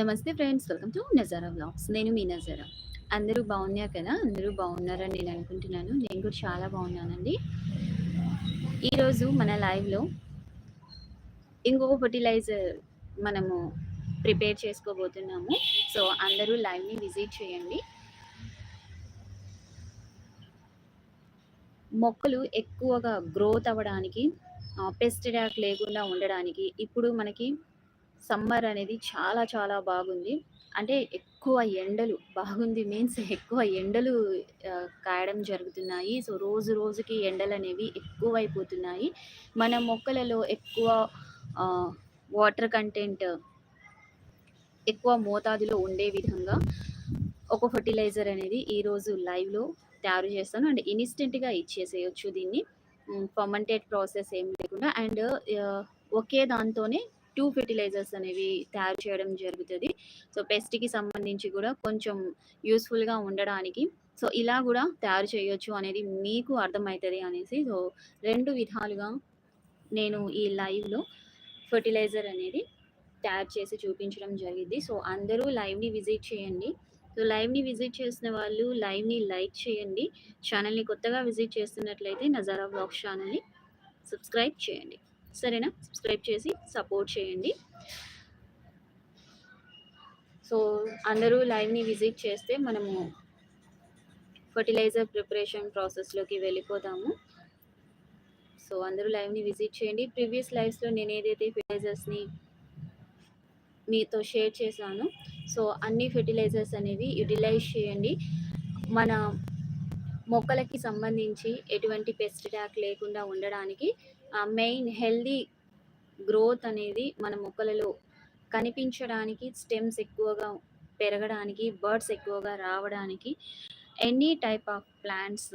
నమస్తే friends welcome to Nazara vlogs. నేను మీ నజారా. అందరూ బాగున్నారు కదా? అందరూ బాగున్నారని నేను అనుకుంటున్నాను. నేను కూడా చాలా బాగున్నానండి. ఈరోజు మన లైవ్లో ఇంకొక ఫర్టిలైజర్ మనము ప్రిపేర్ చేసుకోబోతున్నాము. సో అందరూ లైవ్ని విజిట్ చేయండి. మొక్కలు ఎక్కువగా గ్రోత్ అవ్వడానికి పెస్ట్ అటాక్ లేకుండా ఉండడానికి ఇప్పుడు మనకి సమ్మర్ అనేది చాలా చాలా బాగుంది. అంటే ఎక్కువ ఎండలు బాగుంది మీన్స్ ఎక్కువ ఎండలు కాయడం జరుగుతున్నాయి. సో రోజు రోజుకి ఎండలు అనేవి ఎక్కువైపోతున్నాయి. మన మొక్కలలో ఎక్కువ వాటర్ కంటెంట్ ఎక్కువ మోతాదులో ఉండే విధంగా ఒక ఫర్టిలైజర్ అనేది ఈరోజు లైవ్లో తయారు చేస్తాను. అండ్ ఇన్స్టెంట్గా ఇచ్చేసేయచ్చు దీన్ని. ఫర్మంటేట్ ప్రాసెస్ ఏం లేకుండా. అండ్ ఒకే దాంతోనే టూ ఫెర్టిలైజర్స్ అనేవి తయారు చేయడం జరుగుతుంది. సో పెస్ట్కి సంబంధించి కూడా కొంచెం యూస్ఫుల్గా ఉండడానికి. సో ఇలా కూడా తయారు చేయొచ్చు అనేది మీకు అర్థమవుతుంది అనేసి. సో రెండు విధాలుగా నేను ఈ లైవ్లో ఫర్టిలైజర్ అనేది తయారు చేసి చూపించడం జరిగింది. సో అందరూ లైవ్ని విజిట్ చేయండి. సో లైవ్ని విజిట్ చేసిన వాళ్ళు లైవ్ని లైక్ చేయండి. ఛానల్ని కొత్తగా విజిట్ చేస్తున్నట్లయితే నజారా బ్లాగ్ ఛానల్ని సబ్స్క్రైబ్ చేయండి. సరేనా? సబ్స్క్రైబ్ చేసి సపోర్ట్ చేయండి. సో అందరూ లైవ్ని విజిట్ చేస్తే మనము ఫర్టిలైజర్ ప్రిపరేషన్ ప్రాసెస్లోకి వెళ్ళిపోదాము సో అందరూ లైవ్ని విజిట్ చేయండి. ప్రీవియస్ లైవ్స్లో నేను ఏదైతే ఫెర్టిలైజర్స్ని మీతో షేర్ చేశాను సో అన్ని ఫెర్టిలైజర్స్ అనేవి యూటిలైజ్ చేయండి. మన మొక్కలకి సంబంధించి ఎటువంటి పెస్ట్ అటాక్ లేకుండా ఉండడానికి మెయిన్ హెల్దీ గ్రోత్ అనేది మన మొక్కలలో కనిపించడానికి స్టెమ్స్ ఎక్కువగా పెరగడానికి బర్డ్స్ ఎక్కువగా రావడానికి ఎనీ టైప్ ఆఫ్ ప్లాంట్స్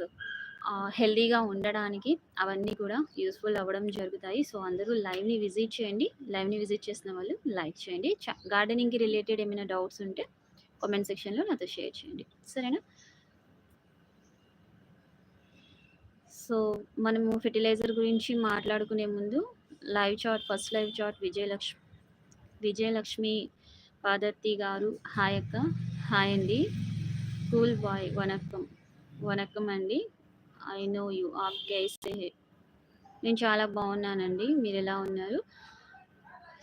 హెల్దీగా ఉండడానికి అవన్నీ కూడా యూస్ఫుల్ అవ్వడం జరుగుతాయి. సో అందరూ లైవ్ని విజిట్ చేయండి. లైవ్ని విజిట్ చేసిన వాళ్ళు లైక్ చేయండి. గార్డెనింగ్కి రిలేటెడ్ ఏమైనా డౌట్స్ ఉంటే కామెంట్ సెక్షన్లో నాతో షేర్ చేయండి. సరేనా? సో మనము ఫెర్టిలైజర్ గురించి మాట్లాడుకునే ముందు live chat first live chat Vijayalakshmi Vijayalakshmi Padarthi గారు హాయ్ అక్క. హాయ్ అండి. కూల్ బాయ్ వనక్కం. వనక్కం అండి. ఐ నో యూ ఆప్ గైస్తే నేను చాలా బాగున్నానండి. మీరు ఎలా ఉన్నారు?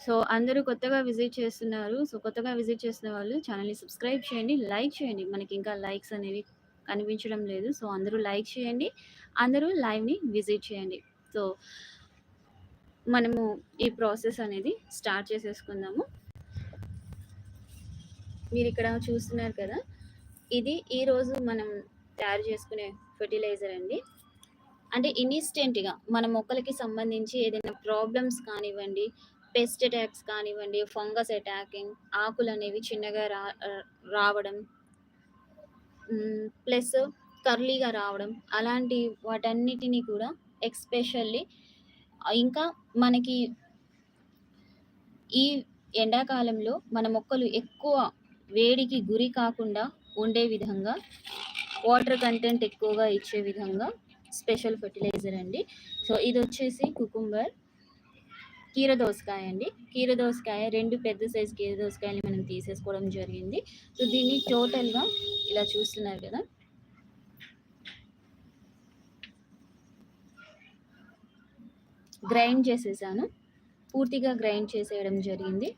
సో అందరూ కొత్తగా విజిట్ చేస్తున్నారు. సో కొత్తగా విజిట్ చేస్తున్న వాళ్ళు ఛానల్ని సబ్స్క్రైబ్ చేయండి లైక్ చేయండి. మనకి ఇంకా లైక్స్ అనేవి కనిపించడం లేదు. సో అందరూ లైక్ చేయండి. అందరూ లైవ్ని విజిట్ చేయండి. సో మనము ఈ ప్రాసెస్ అనేది స్టార్ట్ చేసేసుకుందాము. మీరు ఇక్కడ చూస్తున్నారు కదా ఇది ఈరోజు మనం తయారు చేసుకునే ఫెర్టిలైజర్ అండి. అంటే ఇన్స్టెంట్గా మన మొక్కలకి సంబంధించి ఏదైనా ప్రాబ్లమ్స్ కానివ్వండి పెస్ట్ అటాక్స్ కానివ్వండి ఫంగస్ అటాకింగ్ ఆకులు అనేవి చిన్నగా రా రావడం ప్లస్ కర్లీగా రావడం అలాంటి వాటన్నిటిని కూడా ఎక్స్పెషల్లీ ఇంకా మనకి ఈ ఎండాకాలంలో మన మొక్కలు ఎక్కువ వేడికి గురి కాకుండా ఉండే విధంగా వాటర్ కంటెంట్ ఎక్కువగా ఇచ్చే విధంగా స్పెషల్ ఫర్టిలైజర్ అండి. సో ఇది వచ్చేసి కుకుంబర్ కీర దోసకాయ అండి. కీర దోసకాయ రెండు పెద్ద సైజు కీరదోసకాయని మనం తీసేసుకోవడం జరిగింది. సో దీన్ని టోటల్గా ఇలా చూస్తున్నారు కదా గ్రైండ్ చేసేసాను. పూర్తిగా గ్రైండ్ చేసేయడం జరిగింది.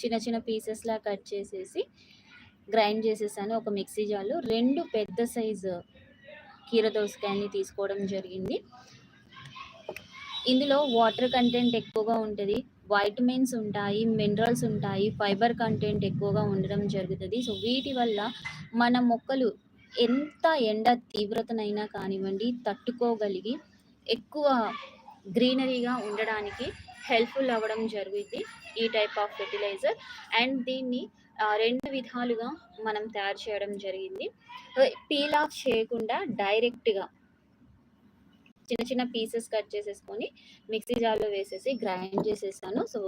చిన్న చిన్న పీసెస్లా కట్ చేసేసి గ్రైండ్ చేసేసాను ఒక మిక్సీ జార్లో. రెండు పెద్ద సైజు కీర దోసకాయని తీసుకోవడం జరిగింది. ఇందులో వాటర్ కంటెంట్ ఎక్కువగా ఉంటుంది. వైటమిన్స్ ఉంటాయి మినరల్స్ ఉంటాయి ఫైబర్ కంటెంట్ ఎక్కువగా ఉండడం జరుగుతుంది. సో వీటి వల్ల మన మొక్కలు ఎంత ఎండ తీవ్రతనైనా కానివ్వండి తట్టుకోగలిగి ఎక్కువ గ్రీనరీగా ఉండడానికి హెల్ప్ఫుల్ అవ్వడం జరుగుద్ది ఈ టైప్ ఆఫ్ ఫెర్టిలైజర్. అండ్ దీన్ని రెండు విధాలుగా మనం తయారు చేయడం జరిగింది. పీల్ ఆఫ్ చేయకుండా డైరెక్ట్గా చిన్న చిన్న పీసెస్ కట్ చేసేసుకొని మిక్సీ జార్లో వేసేసి గ్రైండ్ చేసేసాను. సో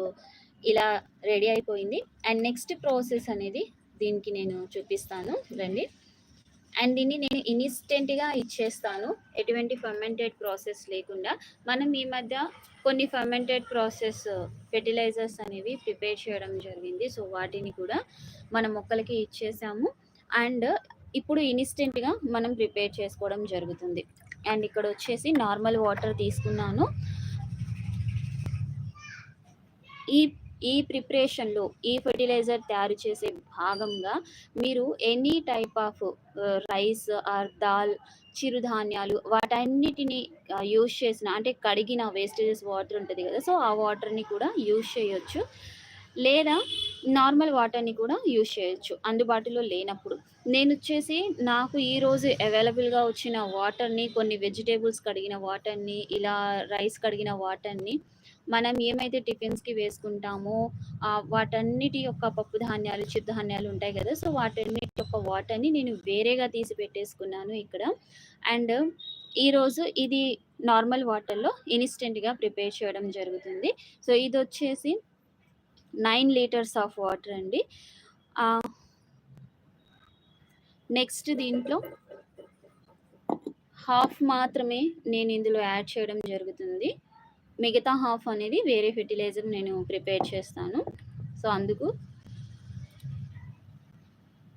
ఇలా రెడీ అయిపోయింది. అండ్ నెక్స్ట్ ప్రాసెస్ అనేది దీనికి నేను చూపిస్తాను. రండి. అండ్ దీన్ని నేను ఇన్స్టెంట్‌గా ఇచ్చేస్తాను. ఎటువంటి ఫర్మెంటెడ్ ప్రాసెస్ లేకుండా. మనం ఈ మధ్య కొన్ని ఫర్మెంటెడ్ ప్రాసెస్ ఫెర్టిలైజర్స్ అనేవి ప్రిపేర్ చేయడం జరిగింది. సో, వాటిని కూడా మన మొక్కలకి ఇచ్చేసాము. అండ్ ఇప్పుడు ఇన్స్టెంట్‌గా మనం ప్రిపేర్ చేసుకోవడం జరుగుతుంది. అండ్ ఇక్కడ వచ్చేసి నార్మల్ వాటర్ తీసుకున్నాను. ఈ ఈ ప్రిపరేషన్‌లో ఈ ఫెర్టిలైజర్ తయారు చేసే భాగంగా మీరు any type of rice or dal, చిరుధాన్యాలు వాటన్నిటిని యూజ్ చేసిన అంటే కడిగిన వేస్టేజెస్ వాటర్ ఉంటుంది కదా సో, ఆ వాటర్‌ని కూడా యూజ్ చేయొచ్చు. లేదా నార్మల్ వాటర్‌ని కూడా యూజ్ చేయొచ్చు. అందుబాటులో లేనప్పుడు. నేను వచ్చేసి నాకు ఈరోజు అవైలబుల్‌గా వచ్చిన వాటర్‌ని కొన్ని వెజిటేబుల్స్ కడిగిన వాటర్‌ని, ఇలా రైస్ కడిగిన వాటర్‌ని మనం ఏమైతే టిఫిన్స్‌కి వేసుకుంటామో వాటన్నిటి యొక్క పప్పు ధాన్యాలు, చిరుధాన్యాలు ఉంటాయి కదా సో, వాటన్నిటి యొక్క వాటర్‌ని నేను వేరేగా తీసి పెట్టేసుకున్నాను ఇక్కడ. అండ్ ఈరోజు ఇది నార్మల్ వాటర్‌లో ఇన్స్టెంట్‌గా ప్రిపేర్ చేయడం జరుగుతుంది. సో, ఇది వచ్చేసి నైన్ లీటర్స్ ఆఫ్ వాటర్ అండి. నెక్స్ట్ దీంట్లో హాఫ్ మాత్రమే నేను ఇందులో యాడ్ చేయడం జరుగుతుంది. మిగతా హాఫ్ అనేది వేరే ఫెర్టిలైజర్ నేను ప్రిపేర్ చేస్తాను. సో, అందుకు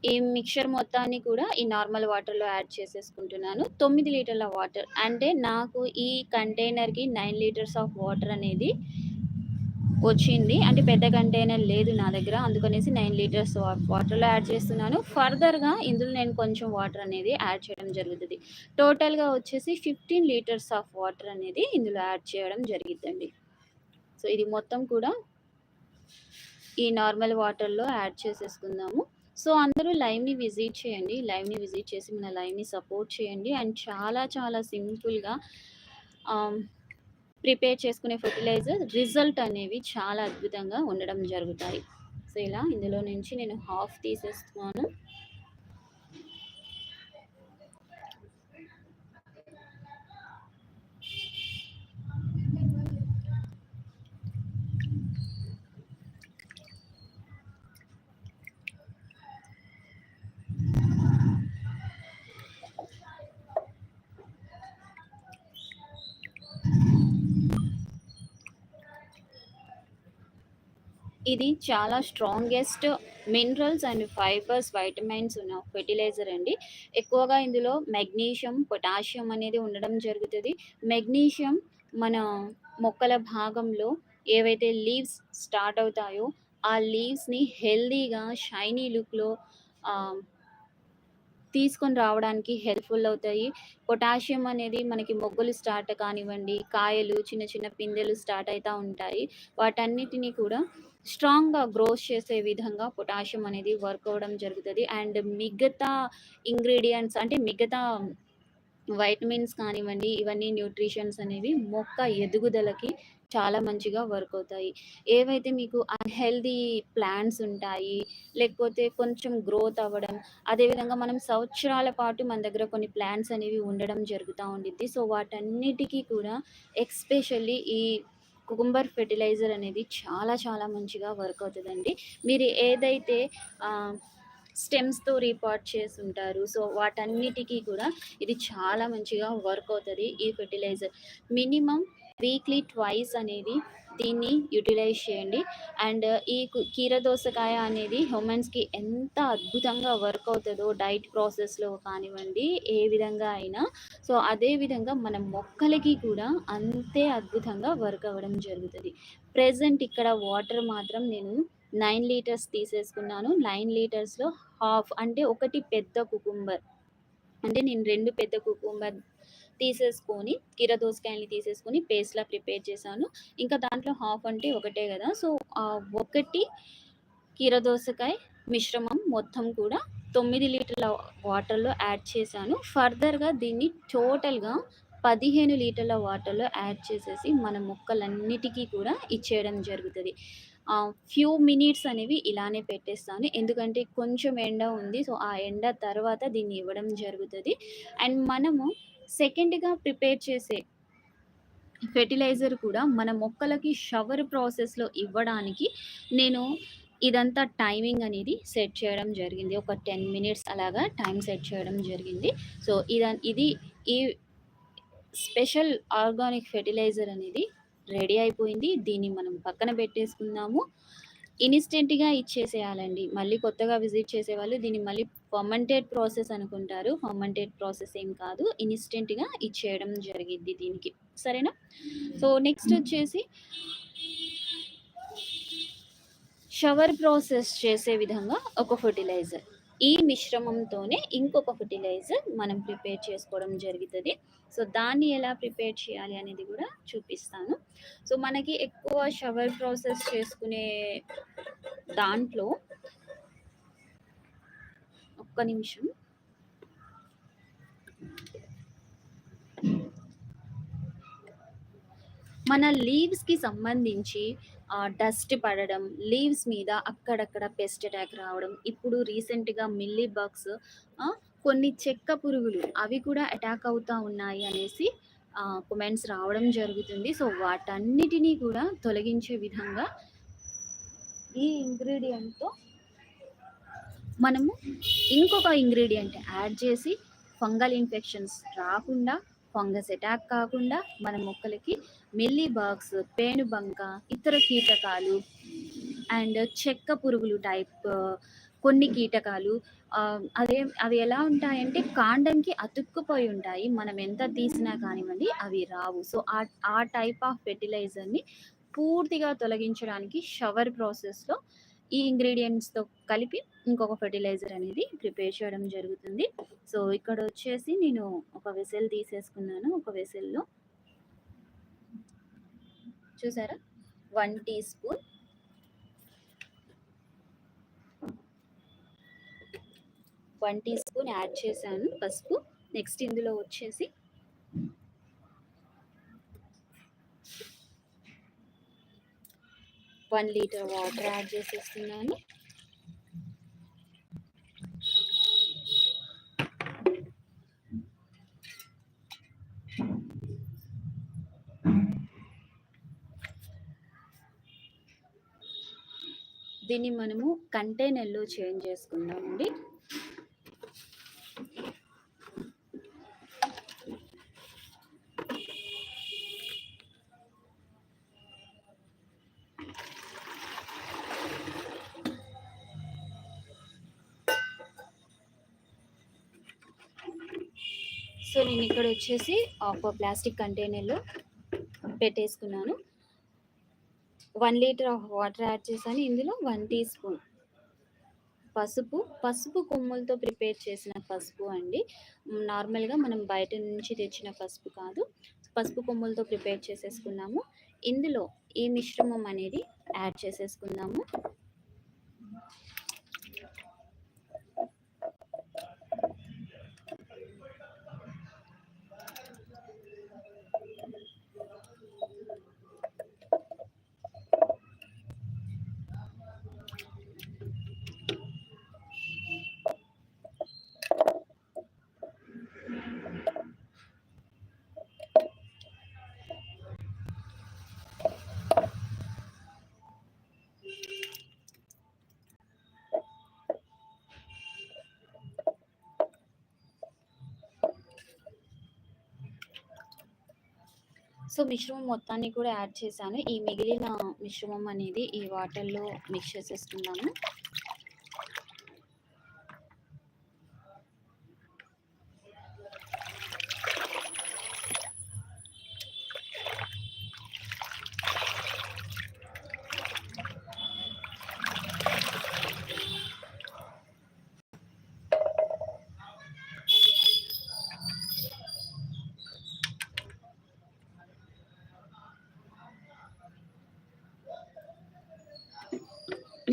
ఈ మిక్చర్ మొత్తాన్ని కూడా ఈ నార్మల్ వాటర్‌లో యాడ్ చేసేసుకుంటున్నాను. తొమ్మిది లీటర్ల వాటర్ అంటే నాకు ఈ కంటైనర్‌కి నైన్ లీటర్స్ ఆఫ్ వాటర్ అనేది వచ్చింది. అంటే పెద్ద కంటైనర్ లేదు నా దగ్గర. అందుకనేసి నైన్ లీటర్స్ వాటర్‌లో యాడ్ చేస్తున్నాను. ఫర్దర్‌గా ఇందులో నేను కొంచెం వాటర్ అనేది యాడ్ చేయడం జరుగుతుంది టోటల్‌గా వచ్చేసి 15 లీటర్స్ ఆఫ్ వాటర్ అనేది ఇందులో యాడ్ చేయడం జరిగిద్దండి. సో, ఇది మొత్తం కూడా ఈ నార్మల్ వాటర్‌లో యాడ్ చేసేసుకుందాము. సో, అందరూ లైవ్‌ని విజిట్ చేయండి. లైవ్‌ని విజిట్ చేసి మన లైవ్‌ని సపోర్ట్ చేయండి. అండ్ చాలా చాలా సింపుల్‌గా ప్రిపేర్ చేసుకునే ఫెర్టిలైజర్ రిజల్ట్ అనేవి చాలా అద్భుతంగా ఉండడం జరుగుతాయి. సో, ఇలా ఇందులో నుంచి నేను హాఫ్ తీసేస్తున్నాను. ఇది చాలా strongest minerals and fibres, vitamins ఉన్న ఫెర్టిలైజర్ అండి. ఎక్కువగా ఇందులో మెగ్నీషియం, పొటాషియం అనేది ఉండడం జరుగుతుంది మెగ్నీషియం మన మొక్కల భాగంలో ఏవైతే లీవ్స్ స్టార్ట్ అవుతాయో, ఆ లీవ్స్‌ని హెల్తీగా షైనీ లుక్‌లో తీసుకొని రావడానికి హెల్ప్‌ఫుల్ అవుతాయి. పొటాషియం అనేది మనకి మొగ్గలు స్టార్ట్ కానివ్వండి, కాయలు చిన్న చిన్న పిందెలు స్టార్ట్ అవుతూ ఉంటాయి. వాటన్నిటిని కూడా స్ట్రాంగ్‌గా గ్రోత్ చేసే విధంగా పొటాషియం అనేది వర్క్ అవ్వడం జరుగుతుంది అండ్ మిగతా ఇంగ్రీడియంట్స్ అంటే మిగతా వైటమిన్స్ కానివ్వండి, ఇవన్నీ న్యూట్రిషన్స్ అనేవి మొక్క ఎదుగుదలకి చాలా మంచిగా వర్క్ అవుతాయి. ఏవైతే మీకు అన్హెల్దీ ప్లాంట్స్ ఉంటాయి, లేకపోతే కొంచెం గ్రోత్ అవ్వడం, అదేవిధంగా మనం సంవత్సరాల పాటు మన దగ్గర కొన్ని ప్లాంట్స్ అనేవి ఉండడం జరుగుతూ ఉండిద్ది. సో, వాటన్నిటికి కూడా ఎస్పెషల్లీ ఈ కుకుంబర్ ఫెర్టిలైజర్ అనేది చాలా చాలా మంచిగా వర్క్ అవుతుందండి మీరు ఏదైతే స్టెమ్స్తో రీపార్ట్ చేసి ఉంటారు సో, వాటన్నిటికీ కూడా ఇది చాలా మంచిగా వర్క్ అవుతుంది ఈ ఫెర్టిలైజర్. మినిమమ్ వీక్లీ ట్వైస్ అనేది దీన్ని యుటిలైజ్ చేయండి. అండ్ ఈ కీర దోసకాయ అనేది హ్యూమన్స్‌కి ఎంత అద్భుతంగా వర్క్ అవుతుందో డైట్ ప్రాసెస్‌లో కానివ్వండి, ఏ విధంగా అయినా. సో, అదే విధంగా మన మొక్కలకి కూడా అంతే అద్భుతంగా వర్క్ అవ్వడం జరుగుతుంది ప్రజెంట్ ఇక్కడ వాటర్ మాత్రం నేను నైన్ లీటర్స్ తీసేసుకున్నాను. నైన్ లీటర్స్‌లో హాఫ్ అంటే ఒకటి పెద్ద కుకుంబర్. అంటే నేను రెండు పెద్ద కుకుంబర్ తీసేసుకొని, కీర దోసకాయల్ని తీసేసుకొని పేస్ట్‌లా ప్రిపేర్ చేశాను. ఇంకా దాంట్లో హాఫ్ అంటే ఒకటే కదా సో, ఒకటి కీర దోసకాయ మిశ్రమం మొత్తం కూడా తొమ్మిది లీటర్ల వాటర్‌లో యాడ్ చేశాను. ఫర్దర్‌గా దీన్ని టోటల్‌గా 15 లీటర్ల వాటర్‌లో యాడ్ చేసేసి మన మొక్కలన్నిటికీ కూడా ఇచ్చేయడం జరుగుతుంది ఫ్యూ మినిట్స్ అనేవి ఇలానే పెట్టేస్తాను. ఎందుకంటే కొంచెం ఎండ ఉంది. సో, ఆ ఎండ తర్వాత దీన్ని ఇవ్వడం జరుగుతుంది అండ్ మనము సెకండ్‌గా ప్రిపేర్ చేసే ఫెర్టిలైజర్ కూడా మన మొక్కలకి షవర్ ప్రాసెస్‌లో ఇవ్వడానికి నేను ఇదంతా టైమింగ్ అనేది సెట్ చేయడం జరిగింది ఒక టెన్ మినిట్స్ అలాగా టైం సెట్ చేయడం జరిగింది సో ఇద ఇది ఈ స్పెషల్ ఆర్గానిక్ ఫెర్టిలైజర్ అనేది రెడీ అయిపోయింది. దీన్ని మనం పక్కన పెట్టేసుకుందాము. ఇన్స్టెంట్గా ఇచ్చేసేయాలండి. మళ్ళీ కొత్తగా విజిట్ చేసేవాళ్ళు దీన్ని మళ్ళీ ఫర్మెంటెడ్ ప్రాసెస్ అనుకుంటారు. ఫర్మెంటెడ్ ప్రాసెస్ ఏం కాదు. ఇన్స్టెంట్గా ఇచ్చేయడం జరిగింది దీనికి. సరేనా? సో నెక్స్ట్ వచ్చేసి షవర్ ప్రాసెస్ చేసే విధంగా ఒక ఫర్టిలైజర్ ఈ మిశ్రమంతోనే ఇంకొక ఫర్టిలైజర్ మనం ప్రిపేర్ చేసుకోవడం జరుగుతుంది. సో దాన్ని ఎలా ప్రిపేర్ చేయాలి అనేది కూడా చూపిస్తాను. సో మనకి ఎక్కువ షవర్ ప్రాసెస్ చేసుకునే దాంట్లో ఒక్క నిమిషం. మన లీవ్స్కి సంబంధించి డస్ట్ పడడం లీవ్స్ మీద అక్కడక్కడ పెస్ట్ అటాక్ రావడం ఇప్పుడు రీసెంట్గా మిల్లీ బగ్స్ కొన్ని చెక్క పురుగులు అవి కూడా అటాక్ అవుతూ ఉన్నాయి అనేసి కమెంట్స్ రావడం జరుగుతుంది. సో వాటన్నిటినీ కూడా తొలగించే విధంగా ఈ ఇంగ్రీడియంట్తో మనము ఇంకొక ఇంగ్రీడియంట్ యాడ్ చేసి ఫంగల్ ఇన్ఫెక్షన్స్ రాకుండా ఫంగస్ అటాక్ కాకుండా మన మొక్కలకి మెల్లి బాక్స్ పేనుబంక ఇతర కీటకాలు అండ్ చెక్క పురుగులు టైప్ కొన్ని కీటకాలు అదే అవి ఎలా ఉంటాయంటే కాండంకి అతుక్కుపోయి ఉంటాయి. మనం ఎంత తీసినా కానివ్వండి అవి రావు. సో ఆ ఆ టైప్ ఆఫ్ ఫెర్టిలైజర్ని పూర్తిగా తొలగించడానికి షవర్ ప్రాసెస్లో ఈ ఇంగ్రీడియంట్స్తో కలిపి ఇంకొక ఫెర్టిలైజర్ అనేది ప్రిపేర్ చేయడం జరుగుతుంది. సో ఇక్కడ వచ్చేసి నేను ఒక వెసెల్ తీసేసుకున్నాను. ఒక వెసెల్లో చూసారా? One teaspoon one teaspoon add చేశాను పసుపు. నెక్స్ట్ ఇందులో వచ్చేసి వన్ లీటర్ వాటర్ యాడ్ చేసేస్తున్నాను. దీన్ని మనము కంటైనర్లో చేంజ్ చేసుకుందామండి. సో నేను ఇక్కడ వచ్చేసి ఒక ప్లాస్టిక్ కంటైనర్లో పెట్టేసుకున్నాను. One litre of water add చేశాను. ఇందులో వన్ టీ స్పూన్ పసుపు పసుపు కొమ్ములతో ప్రిపేర్ చేసిన పసుపు అండి. నార్మల్గా మనం బయట నుంచి తెచ్చిన పసుపు కాదు పసుపు కొమ్ములతో ప్రిపేర్ చేసేసుకున్నాము. ఇందులో ఈ మిశ్రమం అనేది యాడ్ చేసేసుకుందాము సో మిశ్రమం మొత్తాన్ని కూడా యాడ్ చేశాను. ఈ మిగిలిన మిశ్రమం అనేది ఈ వాటర్లో మిక్స్ చేసేసుకుందాము.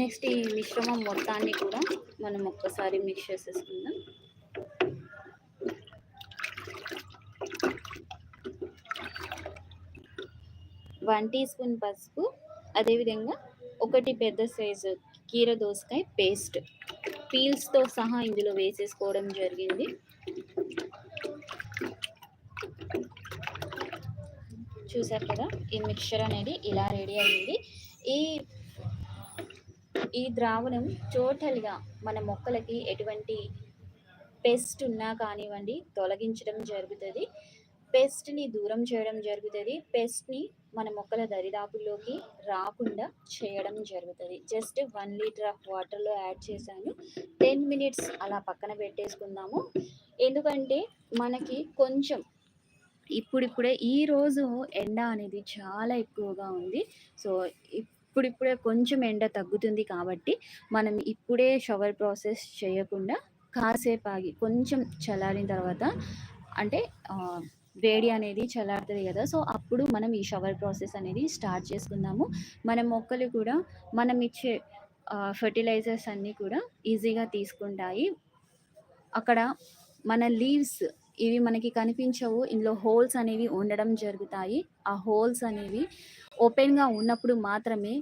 నెక్స్ట్ ఈ మిశ్రమం మొత్తాన్ని కూడా మనం ఒక్కసారి మిక్స్ చేసేసుకుందాం. వన్ టీ స్పూన్ పసుపు అదేవిధంగా ఒకటి పెద్ద సైజు కీర దోసకాయ పేస్ట్. పీల్స్తో సహా ఇందులో వేసేసుకోవడం జరిగింది. చూసారు కదా ఈ మిక్చర్ అనేది ఇలా రెడీ అయింది. ఈ ఈ ద్రావణం టోటల్‌గా మన మొక్కలకి ఎటువంటి పెస్ట్ ఉన్నా కానివ్వండి తొలగించడం జరుగుతుంది పెస్ట్‌ని దూరం చేయడం జరుగుతుంది పెస్ట్‌ని మన మొక్కల దరిదాపుల్లోకి రాకుండా చేయడం జరుగుతుంది జస్ట్ వన్ లీటర్ ఆఫ్ వాటర్‌లో యాడ్ చేశాను. 10 మినిట్స్ అలా పక్కన పెట్టేసుకుందాము. ఎందుకంటే మనకి కొంచెం ఇప్పుడిప్పుడే ఈరోజు ఎండ అనేది చాలా ఎక్కువగా ఉంది. సో, ఇప్పుడిప్పుడే కొంచెం ఎండ తగ్గుతుంది కాబట్టి, మనం ఇప్పుడే షవర్ ప్రాసెస్ చేయకుండా కాసేపు ఆగి కొంచెం చల్లారిన తర్వాత అంటే వేడి అనేది చల్లారుతుంది కదా సో, అప్పుడు మనం ఈ షవర్ ప్రాసెస్ అనేది స్టార్ట్ చేసుకుందాము. మన మొక్కలు కూడా మనం ఇచ్చే ఫెర్టిలైజర్స్ అన్నీ కూడా ఈజీగా తీసుకుంటాయి. అక్కడ మన లీవ్స్ ఇవి మనకి కనిపించవు. ఇందులో హోల్స్ అనేవి ఉండడం జరుగుతాయి. ఆ హోల్స్ అనేవి ఓపెన్‌గా ఉన్నప్పుడు మాత్రమే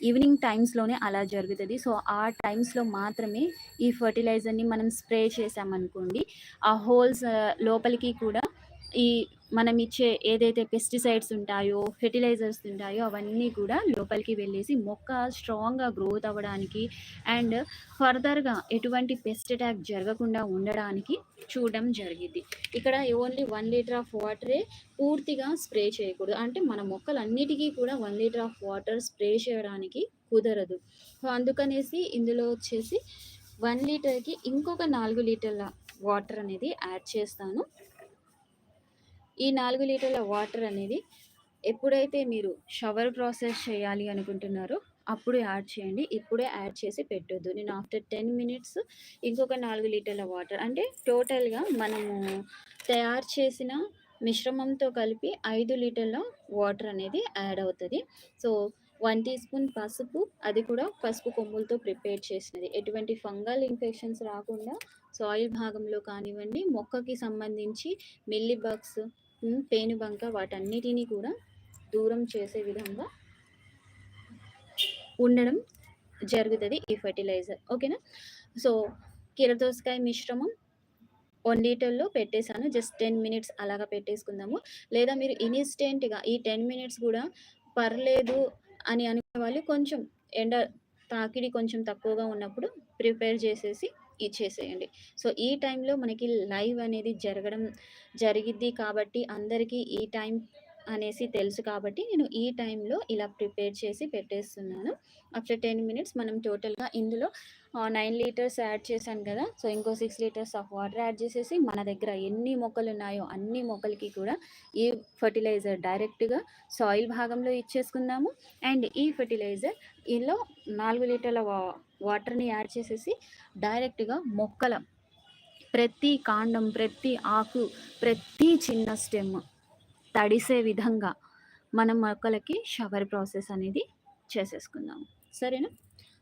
ఈవినింగ్ టైమ్స్‌లోనే అలా జరుగుతుంది సో, ఆ టైమ్స్‌లో మాత్రమే ఈ ఫర్టిలైజర్ని మనం స్ప్రే చేసామనుకోండి ఆ హోల్స్ లోపలికి కూడా ఈ మనం ఇచ్చే ఏదైతే పెస్టిసైడ్స్ ఉంటాయో, ఫెర్టిలైజర్స్ ఉంటాయో అవన్నీ కూడా లోపలికి వెళ్ళేసి మొక్క స్ట్రాంగ్‌గా గ్రోత్ అవ్వడానికి అండ్ ఫర్దర్‌గా ఎటువంటి పెస్ట్ అటాక్ జరగకుండా ఉండడానికి చూడడం జరిగింది ఇక్కడ ఓన్లీ వన్ లీటర్ ఆఫ్ వాటరే పూర్తిగా స్ప్రే చేయకూడదు. అంటే మన మొక్కలన్నిటికీ కూడా one litre of water spray చేయడానికి కుదరదు. సో, అందుకనేసి ఇందులో వచ్చేసి వన్ లీటర్‌కి ఇంకొక నాలుగు లీటర్ల వాటర్ అనేది యాడ్ చేస్తాను. ఈ నాలుగు లీటర్ల వాటర్ అనేది ఎప్పుడైతే మీరు షవర్ ప్రాసెస్ చేయాలి అనుకుంటున్నారో అప్పుడే యాడ్ చేయండి. ఇప్పుడే యాడ్ చేసి పెట్టొద్దు. నేను ఆఫ్టర్ 10 మినిట్స్ ఇంకొక నాలుగు లీటర్ల వాటర్ అంటే టోటల్‌గా మనము తయారు చేసిన మిశ్రమంతో కలిపి ఐదు లీటర్ల వాటర్ అనేది యాడ్ అవుతుంది సో, వన్ టీ స్పూన్ పసుపు, అది కూడా పసుపు కొమ్ములతో ప్రిపేర్ చేసినది. ఎటువంటి ఫంగల్ ఇన్ఫెక్షన్స్ రాకుండా సాయిల్ భాగంలో కానివ్వండి, మొక్కకి సంబంధించి మిల్లీ బగ్స్, పేనుబంక వాటన్నిటిని కూడా దూరం చేసే విధంగా ఉండడం జరుగుతుంది ఈ ఫెర్టిలైజర్. ఓకేనా? సో, కీరదోసకాయ మిశ్రమం వన్ లీటర్‌లో పెట్టేశాను జస్ట్ 10 మినిట్స్ అలాగా పెట్టేసుకుందాము. లేదా మీరు ఇన్‌స్టెంట్‌గా ఈ 10 మినిట్స్ కూడా పర్లేదు అని అనుకునేవాళ్ళు కొంచెం ఎండ తాకిడి కొంచెం తక్కువగా ఉన్నప్పుడు ప్రిపేర్ చేసేసి ఇచ్చేసేయండి. సో, ఈ టైంలో మనకి లైవ్ అనేది జరగడం జరిగిద్ది కాబట్టి అందరికీ ఈ టైం అనేసి తెలుసు కాబట్టి నేను ఈ టైంలో ఇలా ప్రిపేర్ చేసి పెట్టేస్తున్నాను. ఆఫ్టర్ 10 మినిట్స్ మనం టోటల్‌గా ఇందులో నైన్ లీటర్స్ యాడ్ చేశాను కదా! సో, ఇంకో six litres of water add చేసేసి మన దగ్గర ఎన్ని మొక్కలు ఉన్నాయో అన్ని మొక్కలకి కూడా ఈ ఫెర్టిలైజర్ డైరెక్ట్‌గా సాయిల్ భాగంలో ఇచ్చేసుకుందాము. అండ్ ఈ ఫెర్టిలైజర్ ఇందులో నాలుగు లీటర్ల వా వాటర్‌ని యాడ్ చేసేసి డైరెక్ట్‌గా మొక్కల ప్రతి కాండం, ప్రతి ఆకు, ప్రతి చిన్న స్టెమ్ తడిసే విధంగా మనం మొక్కలకి షవర్ ప్రాసెస్ అనేది చేసేసుకుందాము. సరేనా?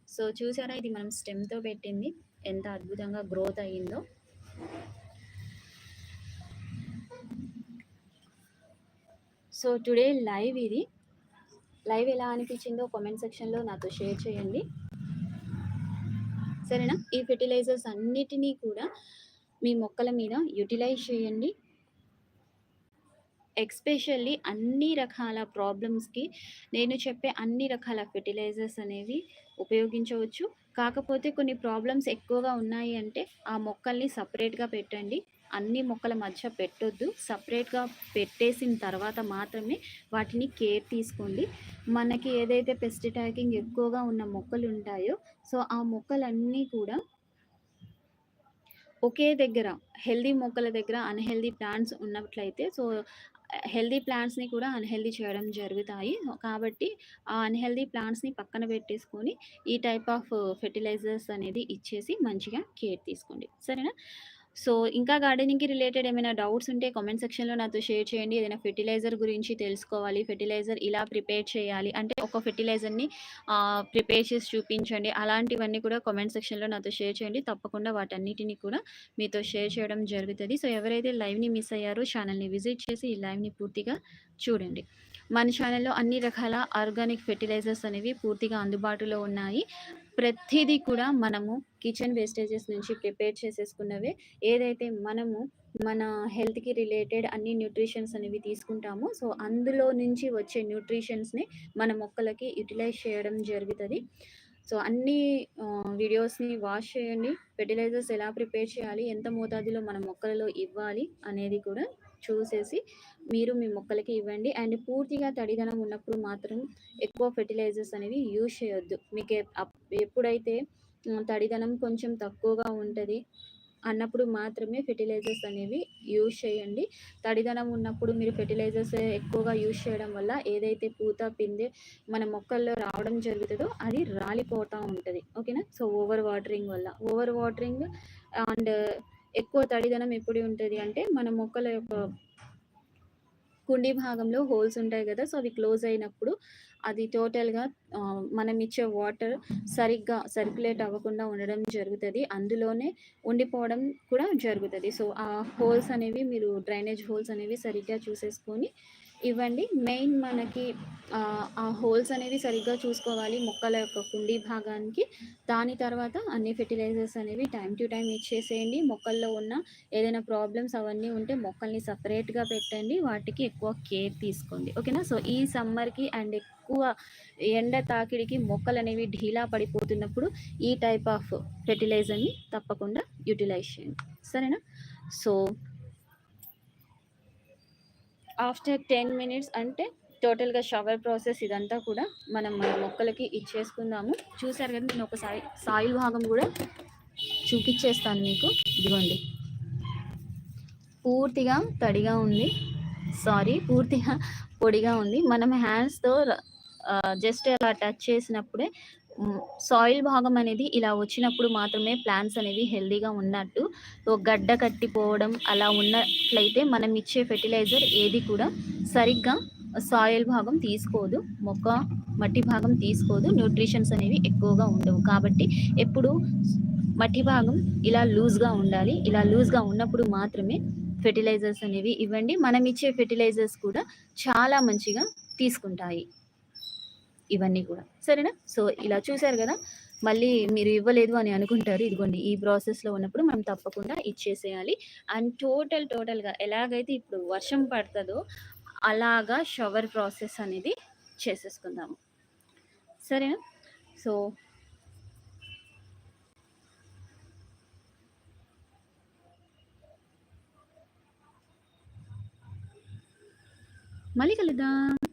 సో, చూసారా ఇది మనం స్టెమ్‌తో పెట్టింది ఎంత అద్భుతంగా గ్రోత్ అయ్యిందో. సో, టుడే లైవ్ ఇది. లైవ్ ఎలా అనిపించిందో కామెంట్ సెక్షన్‌లో నాతో షేర్ చేయండి. సరేనా? ఈ ఫెర్టిలైజర్స్ అన్నిటినీ కూడా మీ మొక్కల మీద యుటిలైజ్ చేయండి. ఎస్పెషల్లీ అన్ని రకాల ప్రాబ్లమ్స్‌కి నేను చెప్పే అన్ని రకాల ఫెర్టిలైజర్స్ అనేవి ఉపయోగించవచ్చు. కాకపోతే కొన్ని ప్రాబ్లమ్స్ ఎక్కువగా ఉన్నాయి అంటే ఆ మొక్కల్ని సపరేట్గా పెట్టండి. అన్ని మొక్కల మధ్య పెట్టొద్దు. సపరేట్గా పెట్టేసిన తర్వాత మాత్రమే వాటిని కేర్ తీసుకోండి. మనకి ఏదైతే పెస్ట్ ట్యాకింగ్ ఎక్కువగా ఉన్న మొక్కలు ఉంటాయో సో, ఆ మొక్కలన్నీ కూడా ఒకే దగ్గర హెల్దీ మొక్కల దగ్గర అన్హెల్దీ ప్లాంట్స్ ఉన్నట్లయితే సో, హెల్దీ ప్లాంట్స్‌ని కూడా అన్హెల్దీ చేయడం జరుగుతాయి. కాబట్టి ఆ అన్హెల్దీ ప్లాంట్స్‌ని పక్కన పెట్టేసుకొని ఈ టైప్ ఆఫ్ ఫెర్టిలైజర్స్ అనేది ఇచ్చేసి మంచిగా కేర్ తీసుకోండి. సరేనా? సో, ఇంకా గార్డెనింగ్‌కి రిలేటెడ్ ఏమైనా డౌట్స్ ఉంటే కామెంట్ సెక్షన్‌లో నాతో షేర్ చేయండి. ఏదైనా ఫెర్టిలైజర్ గురించి తెలుసుకోవాలి. ఫెర్టిలైజర్ ఇలా ప్రిపేర్ చేయాలి అంటే ఒక ఫెర్టిలైజర్‌ని ప్రిపేర్ చేసి చూపించండి. అలాంటివన్నీ కూడా కామెంట్ సెక్షన్‌లో నాతో షేర్ చేయండి. తప్పకుండా వాటన్నిటిని కూడా మీతో షేర్ చేయడం జరుగుతుంది సో, ఎవరైతే లైవ్‌ని మిస్ అయ్యారో ఛానల్ని విజిట్ చేసి ఈ లైవ్‌ని పూర్తిగా చూడండి. మన ఛానల్లో అన్ని రకాల ఆర్గానిక్ ఫెర్టిలైజర్స్ అనేవి పూర్తిగా అందుబాటులో ఉన్నాయి. ప్రతిదీ కూడా మనము కిచెన్ వేస్టేజెస్ నుంచి ప్రిపేర్ చేసేసుకున్నవే. ఏదైతే మనము మన హెల్త్‌కి రిలేటెడ్ అన్ని న్యూట్రిషన్స్ అనేవి తీసుకుంటామో సో, అందులో నుంచి వచ్చే న్యూట్రిషన్స్‌ని మన మొక్కలకి యుటిలైజ్ చేయడం జరుగుతుంది. సో అన్ని వీడియోస్ని వాష్ చేయండి. ఫెర్టిలైజర్స్ ఎలా ప్రిపేర్ చేయాలి ఎంత మోతాదులో మన మొక్కలలో ఇవ్వాలి అనేది కూడా చూసేసి మీరు మీ మొక్కలకి ఇవ్వండి. అండ్ పూర్తిగా తడిదనం ఉన్నప్పుడు మాత్రం ఎక్కువ ఫెర్టిలైజర్స్ అనేవి యూజ్ చేయొద్దు. మీకు ఎప్పుడైతే తడిదనం కొంచెం తక్కువగా ఉంటుంది అన్నప్పుడు మాత్రమే ఫెర్టిలైజర్స్ అనేవి యూజ్ చేయండి. తడిదనం ఉన్నప్పుడు మీరు ఫెర్టిలైజర్స్ ఎక్కువగా యూజ్ చేయడం వల్ల ఏదైతే పూత పిందె మన మొక్కల్లో రావడం జరుగుతుందో అది రాలిపోతూ ఉంటుంది. ఓకేనా? సో ఓవర్ వాటరింగ్ వల్ల. ఓవర్ వాటరింగ్ అండ్ ఎక్కువ తడిదనం ఎప్పుడు ఉంటుంది అంటే మన మొక్కల యొక్క కుండీ భాగంలో హోల్స్ ఉంటాయి కదా సో అవి క్లోజ్ అయినప్పుడు అది టోటల్గా మనం ఇచ్చే వాటర్ సరిగ్గా సర్క్యులేట్ అవ్వకుండా ఉండడం జరుగుతుంది. అందులోనే ఉండిపోవడం కూడా జరుగుతుంది. సో ఆ హోల్స్ అనేవి మీరు డ్రైనేజ్ హోల్స్ అనేవి సరిగ్గా చూసేసుకొని ఇవ్వండి. మెయిన్ మనకి ఆ హోల్స్ అనేవి సరిగ్గా చూసుకోవాలి మొక్కల యొక్క కుండీ భాగానికి. దాని తర్వాత అన్ని ఫెర్టిలైజర్స్ అనేవి టైం టు టైం ఇచ్చేసేయండి. మొక్కల్లో ఉన్న ఏదైనా ప్రాబ్లమ్స్ అవన్నీ ఉంటే మొక్కల్ని సపరేట్గా పెట్టండి. వాటికి ఎక్కువ కేర్ తీసుకోండి. ఓకేనా? సో ఈ సమ్మర్కి అండ్ ఎక్కువ ఎండ తాకిడికి మొక్కలు అనేవి ఢీలా పడిపోతున్నప్పుడు ఈ టైప్ ఆఫ్ ఫెర్టిలైజర్ని తప్పకుండా యూటిలైజ్ చేయండి. సరేనా? సో ఆఫ్టర్ టెన్ మినిట్స్ అంటే టోటల్గా షవర్ ప్రాసెస్ ఇదంతా కూడా మనం మన మొక్కలకి ఇచ్చేసుకుందాము. చూసారు కదా నేను ఒకసారి సాయిల్ భాగం కూడా చూపించేస్తాను మీకు. ఇదిగోండి. పూర్తిగా తడిగా ఉంది. సారీ పూర్తిగా పొడిగా ఉంది. మనం హ్యాండ్స్తో జస్ట్ అలా టచ్ చేసినప్పుడే సాయిల్ భాగం అనేది ఇలా వచ్చినప్పుడు మాత్రమే ప్లాంట్స్ అనేవి హెల్దీగా ఉన్నట్టు సో గడ్డ కట్టిపోవడం అలా ఉన్నట్లయితే మనం ఇచ్చే ఫెర్టిలైజర్ ఏది కూడా సరిగ్గా సాయిల్ భాగం తీసుకోదు మొక్క మట్టి భాగం తీసుకోదు న్యూట్రిషన్స్ అనేవి ఎక్కువగా ఉండవు. కాబట్టి ఎప్పుడు మట్టి భాగం ఇలా లూజ్గా ఉండాలి ఇలా లూజ్గా ఉన్నప్పుడు మాత్రమే ఫెర్టిలైజర్స్ అనేవి ఇవ్వండి. మనం ఇచ్చే ఫెర్టిలైజర్స్ కూడా చాలా మంచిగా తీసుకుంటాయి. ఇవన్నీ కూడా. సరేనా? సో ఇలా చూసారు కదా? మళ్ళీ మీరు ఇవ్వలేదు అని అనుకుంటారు. ఇదిగోండి ఈ ప్రాసెస్లో ఉన్నప్పుడు మనం తప్పకుండా ఇచ్చేసేయాలి. అండ్ టోటల్ టోటల్గా ఎలాగైతే ఇప్పుడు వర్షం పడుతుందో అలాగా షవర్ ప్రాసెస్ అనేది చేసేసుకుందాము. సరేనా? సో మళ్ళీ కలుద్దాం.